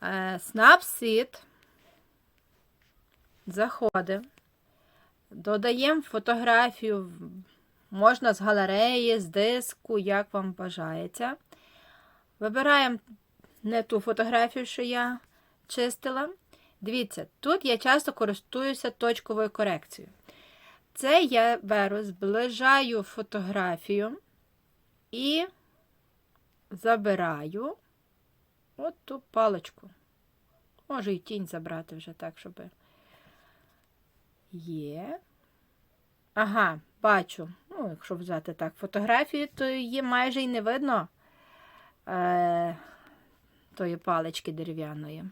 Snapseed. Заходимо. Додаємо фотографію. Можна з галереї, з диску, як вам бажається. Вибираємо не ту фотографію, що я чистила. Дивіться, тут я часто користуюся точковою корекцією. Це я беру, зближаю фотографію і забираю от ту паличку. Можу і тінь забрати вже так, щоб. Є. Ага, бачу. Ну, якщо взяти так фотографію, то її майже й не видно е, тої палички дерев'яної.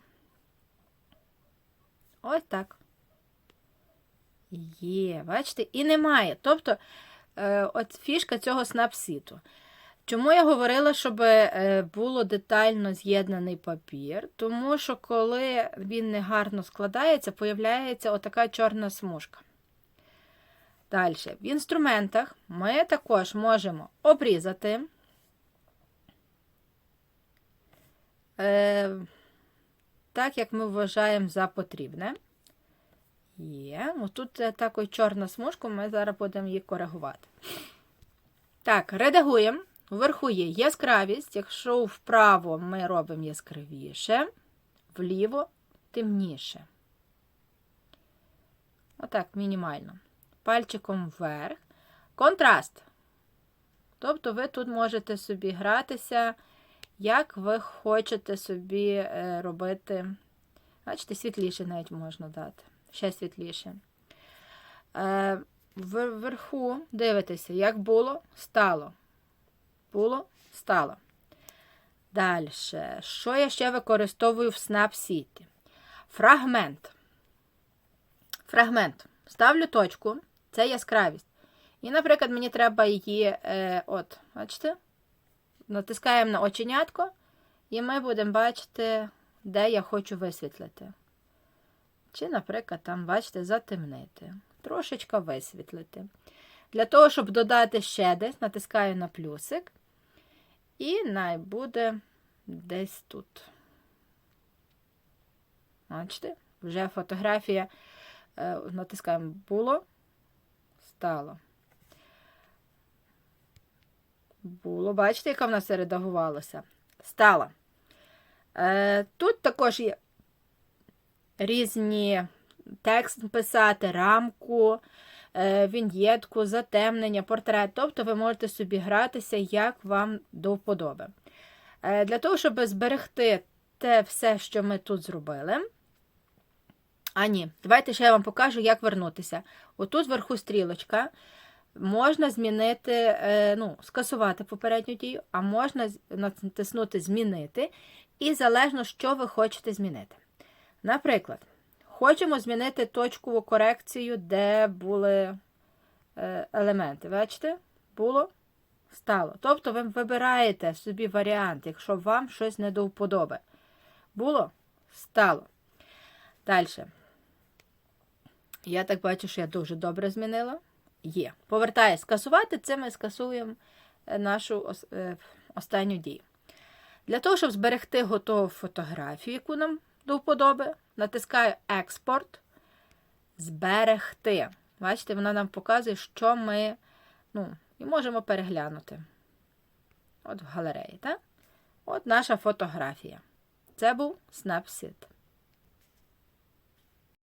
Ось так. Є, бачите, і немає. Тобто, е, от фішка цього снапсіту. Чому я говорила, щоб е, було детально з'єднаний папір? Тому що коли він негарно складається, появляється отака чорна смужка. Далі, в інструментах ми також можемо обрізати. Е, так, як ми вважаємо за потрібне. Є. Отут е, такою чорна смужка, ми зараз будемо її коригувати. Так, редагуємо. Вверху є яскравість. Якщо вправо ми робимо яскравіше, вліво темніше. Отак, мінімально. Пальчиком вверх. Контраст. Тобто ви тут можете собі гратися, як ви хочете собі е, робити. Бачите, світліше навіть можна дати. Ще світліше. Е, Вверху дивитеся, як було, стало. Було, стало. Далі. Що я ще використовую в Snapseed? Фрагмент. Фрагмент. Ставлю точку, це яскравість. І, наприклад, мені треба її, е, от, бачите? Натискаємо на оченятко, і ми будемо бачити, де я хочу висвітлити. Чи, наприклад, там, бачите, затемнити. Трошечка висвітлити. Для того, щоб додати ще десь, натискаю на плюсик. І най буде десь тут. Бачите? Вже фотографія. е, Натискаємо було, стало. Було, бачите, яка в нас редагувалася? Стала. Е, Тут також є різні текст писати, рамку, віньєтку, затемнення, портрет. Тобто ви можете собі гратися, як вам до вподоби. Е, Для того, щоб зберегти те все, що ми тут зробили. А ні, давайте ще я вам покажу, як вернутися. Отут вверху стрілочка. Можна змінити, е, ну, скасувати попередню дію, а можна натиснути Змінити. І залежно, що ви хочете змінити. Наприклад, хочемо змінити точкову корекцію, де були е, елементи. Бачите? Було, стало. Тобто ви вибираєте собі варіант, якщо вам щось не до вподоби. Було, стало. Далі. Я так бачу, що я дуже добре змінила. Є. Повертає скасувати, це ми скасуємо е, нашу е, останню дію. Для того, щоб зберегти готову фотографію, яку нам до вподоби, натискаю Експорт, зберегти. Бачите, вона нам показує, що ми ну, і можемо переглянути. От в галереї, так? От наша фотографія. Це був Snapseed.